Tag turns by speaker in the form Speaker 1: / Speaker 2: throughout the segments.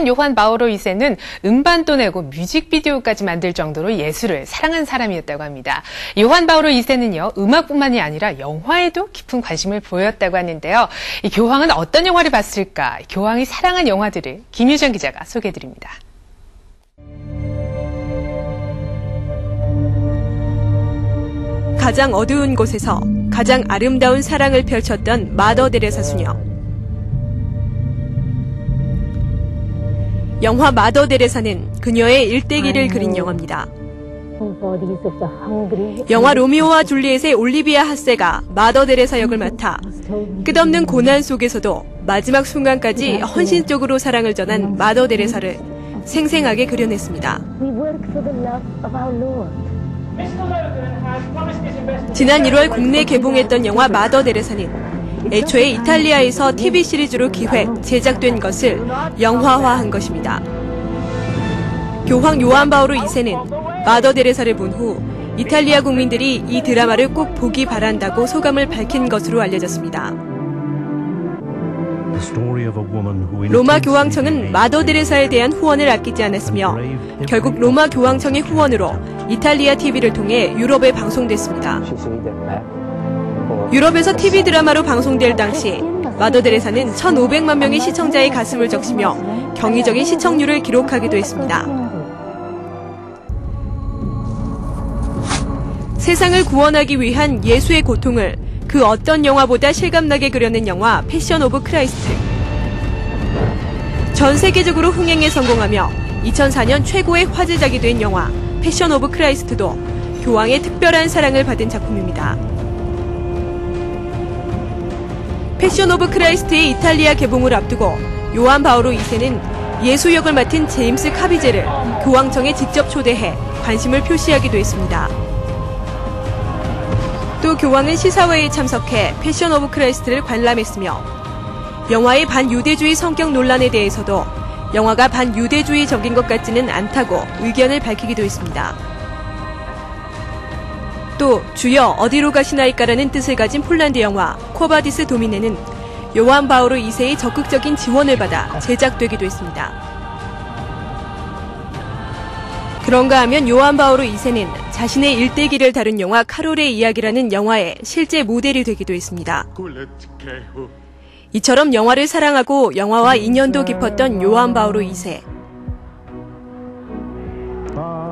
Speaker 1: 팬 요한 바오로 2세는 음반도 내고 뮤직비디오까지 만들 정도로 예술을 사랑한 사람이었다고 합니다. 요한 바오로 2세는요, 음악뿐만이 아니라 영화에도 깊은 관심을 보였다고 하는데요. 이 교황은 어떤 영화를 봤을까? 교황이 사랑한 영화들을 김유정 기자가 소개해드립니다.
Speaker 2: 가장 어두운 곳에서 가장 아름다운 사랑을 펼쳤던 마더 데레사 수녀. 영화 마더 데레사는 그녀의 일대기를 그린 영화입니다. 영화 로미오와 줄리엣의 올리비아 하세가 마더 데레사 역을 맡아 끝없는 고난 속에서도 마지막 순간까지 헌신적으로 사랑을 전한 마더 데레사를 생생하게 그려냈습니다. 지난 1월 국내 개봉했던 영화 마더 데레사는 애초에 이탈리아에서 TV 시리즈로 기획, 제작된 것을 영화화한 것입니다. 교황 요한 바오로 2세는 마더 데레사를 본 후 이탈리아 국민들이 이 드라마를 꼭 보기 바란다고 소감을 밝힌 것으로 알려졌습니다. 로마 교황청은 마더 데레사에 대한 후원을 아끼지 않았으며 결국 로마 교황청의 후원으로 이탈리아 TV를 통해 유럽에 방송됐습니다. 유럽에서 TV 드라마로 방송될 당시 마더 데레사는 1,500만 명의 시청자의 가슴을 적시며 경이적인 시청률을 기록하기도 했습니다. 세상을 구원하기 위한 예수의 고통을 그 어떤 영화보다 실감나게 그려낸 영화 패션 오브 크라이스트. 전 세계적으로 흥행에 성공하며 2004년 최고의 화제작이 된 영화 패션 오브 크라이스트도 교황의 특별한 사랑을 받은 작품입니다. 패션 오브 크라이스트의 이탈리아 개봉을 앞두고 요한 바오로 2세는 예수 역을 맡은 제임스 카비제를 교황청에 직접 초대해 관심을 표시하기도 했습니다. 또 교황은 시사회에 참석해 패션 오브 크라이스트를 관람했으며 영화의 반유대주의 성격 논란에 대해서도 영화가 반유대주의적인 것 같지는 않다고 의견을 밝히기도 했습니다. 또 주여 어디로 가시나이까라는 뜻을 가진 폴란드 영화 코바디스 도미네는 요한 바오로 2세의 적극적인 지원을 받아 제작되기도 했습니다. 그런가 하면 요한 바오로 2세는 자신의 일대기를 다룬 영화 카롤의 이야기라는 영화의 실제 모델이 되기도 했습니다. 이처럼 영화를 사랑하고 영화와 인연도 깊었던 요한 바오로 2세.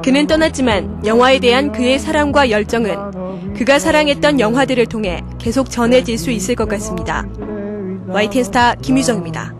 Speaker 2: 그는 떠났지만 영화에 대한 그의 사랑과 열정은 그가 사랑했던 영화들을 통해 계속 전해질 수 있을 것 같습니다. YTN 스타 김유정입니다.